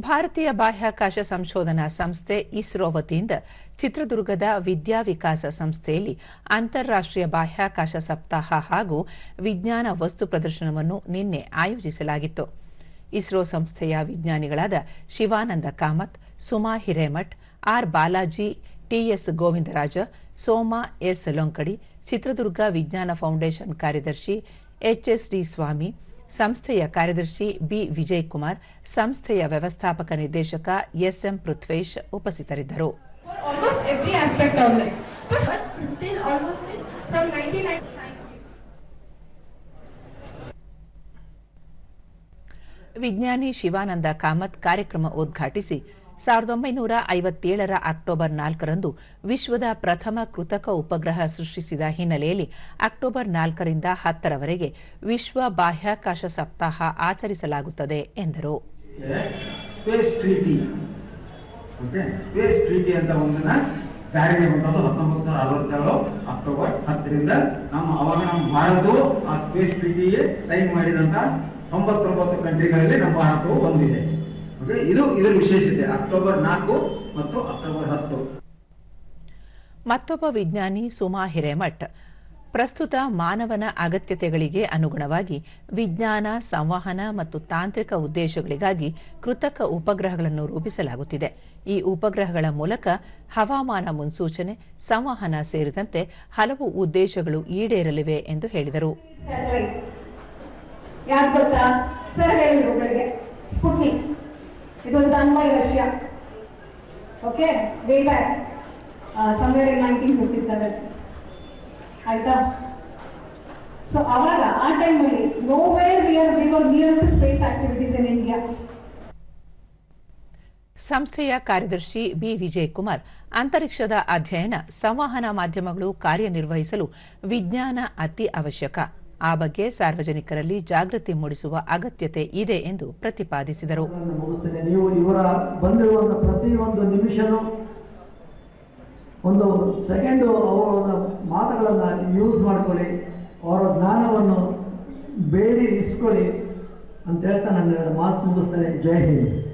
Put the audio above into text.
ಭಾರತೀಯ ಬಾಹ್ಯಾಕಾಶ ಸಂಶೋಧನಾ ಸಂಸ್ಥೆ ಇಸ್ರೋ ವತಿಯಿಂದ ಚಿತ್ರದುರ್ಗದ ವಿದ್ಯಾವಿಕಾಸ ಸಂಸ್ಥೆಯಲ್ಲಿ ಅಂತಾರಾಷ್ಟ್ರೀಯ ಬಾಹ್ಯಾಕಾಶ ಸಪ್ತಾಹ ಹಾಗೂ ವಿಜ್ಞಾನ ವಸ್ತು ಪ್ರದರ್ಶನವನ್ನು ನಿನ್ನೆ ಆಯೋಜಿಸಲಾಗಿತ್ತು. ಇಸ್ರೋ ಸಂಸ್ಥೆಯ ವಿಜ್ಞಾನಿಗಳಾದ Shivananda Kamath, Suma Hiremath, R Balaji T S Govindaraja, Soma S Lonkadi, Chitradurga ವಿಜ್ಞಾನ ಫೌಂಡೇಶನ್ ಕಾರ್ಯದರ್ಶಿ ಎಚ್ಎಸ್ಡಿ ಸ್ವಾಮಿ ಸಂಸ್ಥೆಯ ಕಾರ್ಯದರ್ಶಿ ಬಿ ವಿಜಯ್ ಕುಮಾರ್ ಸಂಸ್ಥೆಯ ವ್ಯವಸ್ಥಾಪಕ ನಿರ್ದೇಶಕ ಎಸ್ಎಂ ಪೃಥ್ವೇಶ್ ಉಪಸ್ಥಿತರಿದ್ದರು almost every aspect of life. But till almost till, from 1990. ವಿಜ್ಞಾನಿ ಶಿವಾನಂದ ಕಾಮತ್ ಕಾರ್ಯಕ್ರಮ ಉದ್ಘಾಟಿಸಿ ಸಾವಿರದ ಒಂಬೈನೂರ ಐವತ್ತೇಳರ ಅಕ್ಟೋಬರ್ ನಾಲ್ಕರಂದು ವಿಶ್ವದ ಪ್ರಥಮ ಕೃತಕ ಉಪಗ್ರಹ ಸೃಷ್ಟಿಸಿದ ಹಿನ್ನೆಲೆಯಲ್ಲಿ ಅಕ್ಟೋಬರ್ ನಾಲ್ಕರಿಂದ ಹತ್ತರವರೆಗೆ ವಿಶ್ವ ಬಾಹ್ಯಾಕಾಶ ಸಪ್ತಾಹ ಆಚರಿಸಲಾಗುತ್ತದೆ ಎಂದರು. ಜಾರಿಗೆ ಬಂದದ್ದು ಹತ್ತೊಂಬತ್ತು ನೂರ ಅರವತ್ತೇಳು ಅಕ್ಟೋಬರ್ ಹತ್ತರಿಂದ. ನಮ್ಮ ಅವಾಗ ನಾವು ಭಾರತವು ಆ ಸ್ಪೇಸ್ ಟ್ರೀಟಿಗೆ ಸೈನ್ ಮಾಡಿದಂತ ತೊಂಬತ್ತೊಂಬತ್ತು ಕಂಟ್ರಿಗಳಲ್ಲಿ ನಮ್ಮ ಭಾರತವು ಒಂದಿದೆ. ಓಕೆ ಇದು ಇದರ ವಿಶೇಷತೆ ಅಕ್ಟೋಬರ್ ನಾಲ್ಕು ಮತ್ತು ಅಕ್ಟೋಬರ್ ಹತ್ತು. ಮತ್ತೊಬ್ಬ ವಿಜ್ಞಾನಿ ಸುಮಾ ಹಿರೇಮಠ್. ಪ್ರಸ್ತುತ ಮಾನವನ ಅಗತ್ಯತೆಗಳಿಗೆ ಅನುಗುಣವಾಗಿ ವಿಜ್ಞಾನ ಸಂವಹನ ಮತ್ತು ತಾಂತ್ರಿಕ ಉದ್ದೇಶಗಳಿಗಾಗಿ ಕೃತಕ ಉಪಗ್ರಹಗಳನ್ನು ರೂಪಿಸಲಾಗುತ್ತಿದೆ. ಈ ಉಪಗ್ರಹಗಳ ಮೂಲಕ ಹವಾಮಾನ ಮುನ್ಸೂಚನೆ ಸಂವಹನ ಸೇರಿದಂತೆ ಹಲವು ಉದ್ದೇಶಗಳು ಈಡೇರಲಿವೆ ಎಂದು ಹೇಳಿದರು. Was done by Russia okay way back somewhere in nineteen fifty seven ಆಯ್ತಾ? ಸೊ ಅವಾಗ, ಆ ಟೈಮಲ್ಲಿ nowhere we are we were near to space activities in India ಸಂಸ್ಥೆಯ ಕಾರ್ಯದರ್ಶಿ ಬಿ. ವಿಜಯ್ ಕುಮಾರ್ ಅಂತರಿಕ್ಷದ ಅಧ್ಯಯನ, ಸಂವಹನ ಮಾಧ್ಯಮಗಳು ಕಾರ್ಯನಿರ್ವಹಿಸಲು ವಿಜ್ಞಾನ ಅತಿ ಅವಶ್ಯಕ. ಆ ಬಗ್ಗೆ ಸಾರ್ವಜನಿಕರಲ್ಲಿ ಜಾಗೃತಿ ಮೂಡಿಸುವ ಅಗತ್ಯತೆ ಇದೆ ಎಂದು ಪ್ರತಿಪಾದಿಸಿದರು. ನೀವು ಪ್ರತಿಯೊಂದು ಒಂದು ಸೆಕೆಂಡು ಅವರ ಮಾತುಗಳನ್ನು ಯೂಸ್ ಮಾಡ್ಕೊಳ್ಳಿ, ಅವರ ಜ್ಞಾನವನ್ನು ಬೇಡಿ ಇಸ್ಕೊಳ್ಳಿ ಅಂತ ಹೇಳ್ತಾ ನನ್ನ ಮಾತು ಮುಗಿಸ್ತೇನೆ. ಜೈ ಹಿಂದ್.